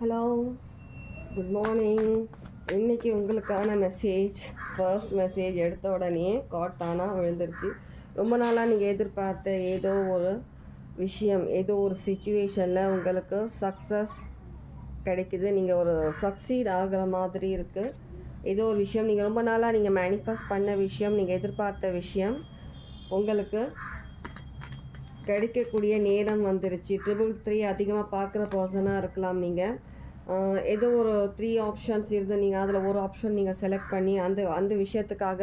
Hello good morning இன்னைக்கு உங்களுக்கான message first message எடுத்த உடனே காட்டானாக விழுந்துருச்சு. ரொம்ப நாளாக நீங்கள் எதிர்பார்த்த ஏதோ ஒரு விஷயம் ஏதோ ஒரு சுச்சுவேஷனில் உங்களுக்கு சக்ஸஸ் கிடைக்குது. நீங்கள் ஒரு சக்சீட் ஆகிற மாதிரி இருக்குது ஏதோ ஒரு விஷயம் நீங்கள் ரொம்ப நாளாக நீங்கள் மேனிஃபெஸ்ட் பண்ண விஷயம் நீங்கள் எதிர்பார்த்த விஷயம் உங்களுக்கு கிடைக்கக்கூடிய நேரம் வந்துருச்சு. ட்ரிபிள் த்ரீ அதிகமாக பார்க்குற பர்சனாக இருக்கலாம் நீங்கள் ஏதோ ஒரு த்ரீ ஆப்ஷன்ஸ் இருந்து நீங்கள் அதில் ஒரு ஆப்ஷன் நீங்கள் செலக்ட் பண்ணி அந்த அந்த விஷயத்துக்காக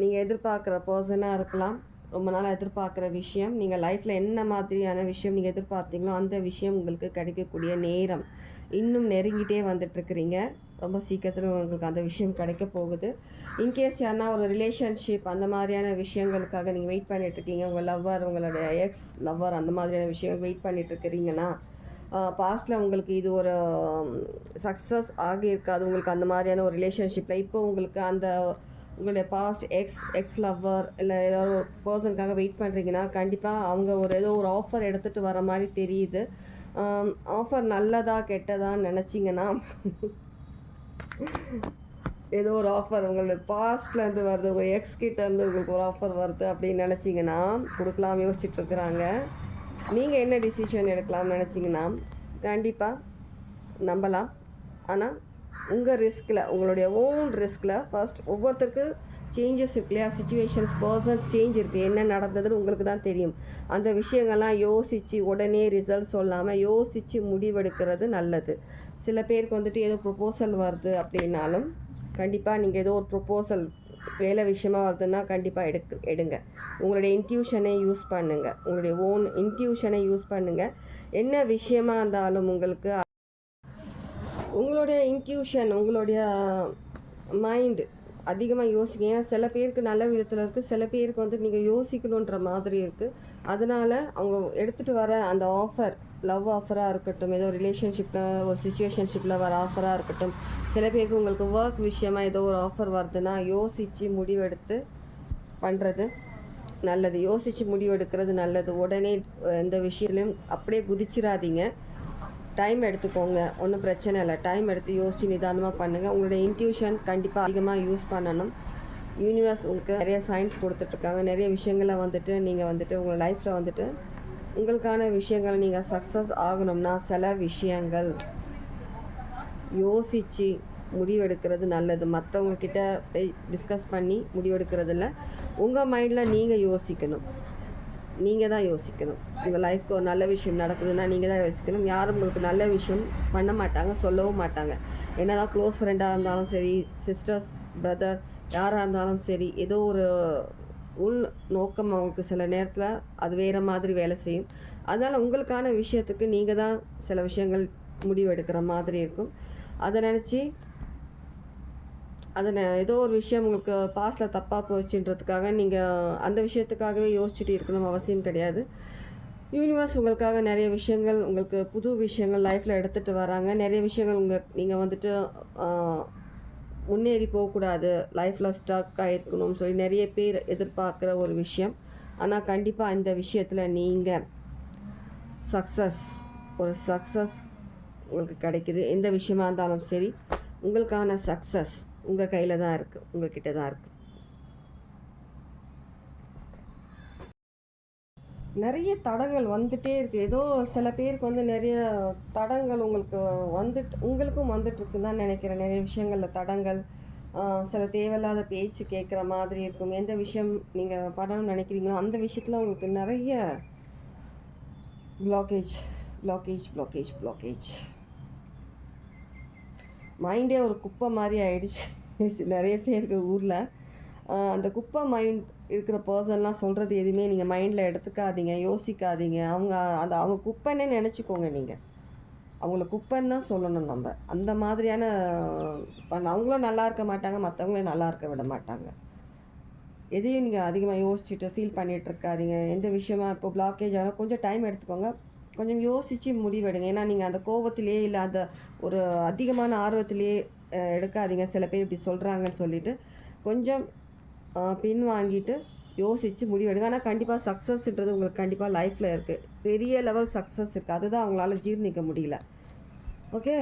நீங்கள் எதிர்பார்க்குற பர்சனாக இருக்கலாம். ரொம்ப நாள் எதிர்பார்க்குற விஷயம். நீங்கள் லைஃப்பில் என்ன மாதிரியான விஷயம் நீங்கள் எதிர்பார்த்தீங்களோ அந்த விஷயம் உங்களுக்கு கிடைக்கக்கூடிய நேரம் இன்னும் நெருங்கிட்டே வந்துட்டுருக்குறீங்க ரொம்ப சீக்கிரத்தில் உங்களுக்கு அந்த விஷயம் கிடைக்க போகுது. இன்கேஸ் யாருன்னா ஒரு ரிலேஷன்ஷிப் அந்த மாதிரியான விஷயங்களுக்காக நீங்கள் வெயிட் பண்ணிகிட்ருக்கீங்க உங்கள் லவ்வர் உங்களுடைய எக்ஸ் லவ்வர் அந்த மாதிரியான விஷயங்கள் வெயிட் பண்ணிகிட்ருக்கிறீங்கன்னா பாஸ்ட்டில் உங்களுக்கு இது ஒரு சக்ஸஸ் ஆகியிருக்காது உங்களுக்கு அந்த மாதிரியான ஒரு ரிலேஷன்ஷிப்பில் இப்போ உங்களுக்கு அந்த உங்களுடைய பாஸ்ட் எக்ஸ் எக்ஸ் லவ்வர் இல்லை ஏதாவது ஒரு பர்சனுக்காக வெயிட் பண்ணுறீங்கன்னா கண்டிப்பாக அவங்க ஒரு ஏதோ ஒரு ஆஃபர் எடுத்துகிட்டு வர மாதிரி தெரியுது. ஆஃபர் நல்லதா கெட்டதான்னு நினச்சிங்கன்னா ஏதோ ஒரு ஆஃபர் உங்களுடைய பாஸ்ட்லேருந்து வருது உங்கள் எக்ஸ் கிட்டேருந்து உங்களுக்கு ஒரு ஆஃபர் வருது அப்படின்னு நினச்சிங்கன்னா கொடுக்கலாம் யோசிச்சுட்டு இருக்கிறாங்க. நீங்கள் என்ன டிசிஷன் எடுக்கலாம்னு நினச்சிங்கன்னா கண்டிப்பாக நம்பலாம். ஆனால் உங்கள் ரிஸ்கில் உங்களுடைய ஓன் ரிஸ்கில் ஃபர்ஸ்ட் ஒவ்வொருத்தருக்கு சேஞ்சஸ் இருக்கு இல்லையா சுச்சுவேஷன்ஸ் பர்சன்ஸ் சேஞ்ச் இருக்குது என்ன நடந்ததுன்னு உங்களுக்கு தான் தெரியும். அந்த விஷயங்கள்லாம் யோசித்து உடனே ரிசல்ட் சொல்லாமல் யோசித்து முடிவெடுக்கிறது நல்லது. சில பேருக்கு வந்துட்டு ஏதோ ப்ரொப்போசல் வருது அப்படின்னாலும் கண்டிப்பாக நீங்கள் ஏதோ ஒரு ப்ரொப்போசல் வேலை விஷயமா வருதுன்னா கண்டிப்பாக எடுக்கு எடுங்க. உங்களுடைய இன்ட்யூஷனை யூஸ் பண்ணுங்கள் உங்களுடைய ஓன் இன்ட்யூஷனை யூஸ் பண்ணுங்கள் என்ன விஷயமா இருந்தாலும் உங்களுக்கு உங்களுடைய இன்ட்யூஷன் உங்களுடைய மைண்டு அதிகமாக யோசிங்க. ஏன்னா சில பேருக்கு நல்ல விதத்தில் இருக்குது சில பேருக்கு வந்து நீங்கள் யோசிக்கணுன்ற மாதிரி இருக்குது அதனால் அவங்க எடுத்துகிட்டு வர அந்த ஆஃபர் லவ் ஆஃபராக இருக்கட்டும் ஏதோ ரிலேஷன்ஷிப்பில் ஒரு சுச்சுவேஷன்ஷிப்பில் வர ஆஃபராக இருக்கட்டும் சில பேருக்கு உங்களுக்கு ஒர்க் விஷயமா ஏதோ ஒரு ஆஃபர் வருதுன்னா யோசித்து முடிவெடுத்து பண்ணுறது நல்லது. யோசித்து முடிவெடுக்கிறது நல்லது. உடனே எந்த விஷயத்துலையும் அப்படியே குதிச்சிடாதீங்க டைம் எடுத்துக்கோங்க. ஒன்றும் பிரச்சனை இல்லை. டைம் எடுத்து யோசித்து நிதானமாக பண்ணுங்கள் உங்களுடைய இன்ட்யூஷன் கண்டிப்பாக அதிகமாக யூஸ் பண்ணணும். யூனிவர்ஸ் உங்களுக்கு நிறைய சயின்ஸ் கொடுத்துட்ருக்காங்க நிறைய விஷயங்களை வந்துட்டு நீங்கள் வந்துட்டு உங்கள் லைஃப்பில் வந்துட்டு உங்களுக்கான விஷயங்கள் நீங்கள் சக்ஸஸ் ஆகணும்னா சில விஷயங்கள் யோசித்து முடிவெடுக்கிறது நல்லது. மற்றவங்க கிட்ட போய் டிஸ்கஸ் பண்ணி முடிவெடுக்கிறதில்ல உங்கள் மைண்டில் நீங்கள் யோசிக்கணும். நீங்கள் தான் யோசிக்கணும். உங்கள் லைஃப்க்கு ஒரு நல்ல விஷயம் நடக்குதுன்னா நீங்கள் தான் யோசிக்கணும். யாரும் உங்களுக்கு நல்ல விஷயம் பண்ண மாட்டாங்க சொல்லவும் மாட்டாங்க. என்ன தான் க்ளோஸ் ஃப்ரெண்டாக இருந்தாலும் சரி சிஸ்டர்ஸ் பிரதர் யாராக இருந்தாலும் சரி ஏதோ ஒரு உள் நோக்கம் அவங்களுக்கு சில நேரத்தில் அது வேறு மாதிரி வேலை செய்யும். அதனால் உங்களுக்கான விஷயத்துக்கு நீங்கள் தான் சில விஷயங்கள் முடிவெடுக்கிற மாதிரி இருக்கும். அதை நினச்சி அதை ஏதோ ஒரு விஷயம் உங்களுக்கு பாஸ்டில் தப்பாக போச்சுன்றதுக்காக நீங்கள் அந்த விஷயத்துக்காகவே யோசிச்சுட்டு இருக்கணும் அவசியம் கிடையாது. யூனிவர்ஸ் உங்களுக்காக நிறைய விஷயங்கள் உங்களுக்கு புது விஷயங்கள் லைஃப்பில் எடுத்துகிட்டு வராங்க. நிறைய விஷயங்கள் உங்கள் நீங்கள் வந்துட்டு முன்னேறி போகக்கூடாது. லைஃப்பில் ஸ்டக் ஆகிருக்கணும்னு சொல்லி நிறைய பேர் எதிர்பார்க்குற ஒரு விஷயம். ஆனால் கண்டிப்பாக இந்த விஷயத்தில் நீங்கள் சக்ஸஸ் ஒரு சக்ஸஸ் உங்களுக்கு கிடைக்குது. எந்த விஷயமா இருந்தாலும் சரி உங்களுக்கான சக்ஸஸ் உங்கள் கையில் தான் இருக்குது உங்கள்கிட்ட தான் இருக்குது நிறைய தடங்கள் வந்துட்டே இருக்குது ஏதோ சில பேருக்கு வந்து நிறைய தடங்கள் உங்களுக்கு வந்துட்டு உங்களுக்கும் வந்துட்டுருக்குன்னு தான் நினைக்கிறேன். நிறைய விஷயங்களில் தடங்கள் சில தேவையில்லாத பேச்சு கேட்குற மாதிரி இருக்கும். எந்த விஷயம் நீங்கள் பண்ணணும்னு நினைக்கிறீங்களோ அந்த விஷயத்தில் உங்களுக்கு நிறைய பிளாக்கேஜ் பிளாக்கேஜ் பிளாக்கேஜ் பிளாக்கேஜ் மைண்டே ஒரு குப்பை மாதிரி ஆயிடுச்சு. நிறைய பேருக்கு ஊரில். அந்த குப்பை மைண்ட் இருக்கிற பர்சன்லாம் சொல்கிறது எதுவுமே நீங்கள் மைண்டில் எடுத்துக்காதீங்க யோசிக்காதீங்க. அவங்க அந்த அவங்க குப்பைன்னே நினச்சிக்கோங்க நீங்கள் அவங்கள குப்பைன்னு தான் சொல்லணும் நம்ம. அந்த மாதிரியான அவங்களும் நல்லா இருக்க மாட்டாங்க மற்றவங்களையும் நல்லா இருக்க விட மாட்டாங்க. எதையும் நீங்கள் அதிகமாக யோசிச்சுட்டு ஃபீல் பண்ணிகிட்டு இருக்காதீங்க. எந்த விஷயமா இப்போ பிளாக்கேஜ் ஆனால் கொஞ்சம் டைம் எடுத்துக்கோங்க. கொஞ்சம் யோசித்து முடிவெடுங்க. ஏன்னா நீங்கள் அந்த கோபத்திலே இல்லை அந்த ஒரு அதிகமான ஆர்வத்திலேயே எடுக்காதீங்க. சில பேர் இப்படி சொல்கிறாங்கன்னு சொல்லிட்டு கொஞ்சம் பின் வாங்கிட்டு யோசித்து முடிவெடுங்க. ஆனால் கண்டிப்பாக சக்ஸஸ்ன்றது உங்களுக்கு கண்டிப்பாக லைஃப்பில் இருக்குது பெரிய லெவல் சக்ஸஸ் இருக்குது அதுதான் அவங்களால ஜீர்ணிக்க முடியல. ஓகே?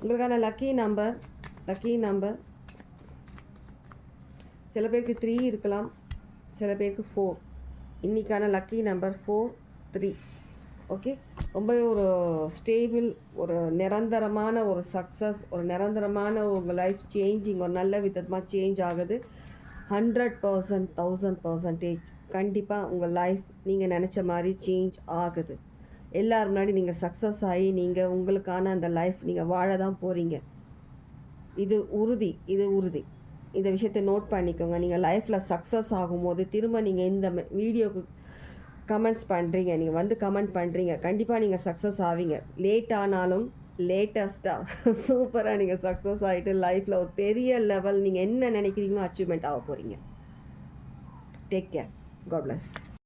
உங்களுக்கான லக்கி நம்பர் லக்கி நம்பர். சில பேருக்கு த்ரீ இருக்கலாம். சில பேருக்கு ஃபோர் இன்றைக்கான lucky number four three okay ரொம்பவே ஒரு ஸ்டேபிள் ஒரு நிரந்தரமான ஒரு சக்ஸஸ் ஒரு நிரந்தரமான உங்கள் லைஃப் சேஞ்சிங் ஒரு நல்ல விதமாக சேஞ்ச் ஆகுது. ஹண்ட்ரட் பர்சன்ட் தௌசண்ட் பர்சன்டேஜ் கண்டிப்பாக உங்கள் லைஃப் நீங்கள் நினச்ச மாதிரி சேஞ்ச் ஆகுது. எல்லார் முன்னாடி நீங்கள் சக்ஸஸ் ஆகி நீங்கள் உங்களுக்கான அந்த லைஃப் நீங்கள் வாழ தான் போகிறீங்க இது உறுதி இது உறுதி. இந்த விஷயத்தை நோட் பண்ணிக்கோங்க. நீங்கள் லைஃப்பில் சக்ஸஸ் ஆகும்போது திரும்ப நீங்கள் இந்த வீடியோக்கு கமெண்ட்ஸ் பண்ணுறீங்க நீங்கள் வந்து கமெண்ட் பண்ணுறீங்க கண்டிப்பாக நீங்கள் சக்ஸஸ் ஆவீங்க. லேட் ஆனாலும் லேட்டஸ்ட்டாக சூப்பராக நீங்கள் சக்ஸஸ் ஆகிட்டு லைஃப்பில் ஒரு பெரிய லெவல் நீங்கள் என்ன நினைக்கிறீங்களோ அச்சீவ்மெண்ட் ஆக போகிறீங்க டேக் கேர் காட் பிளஸ்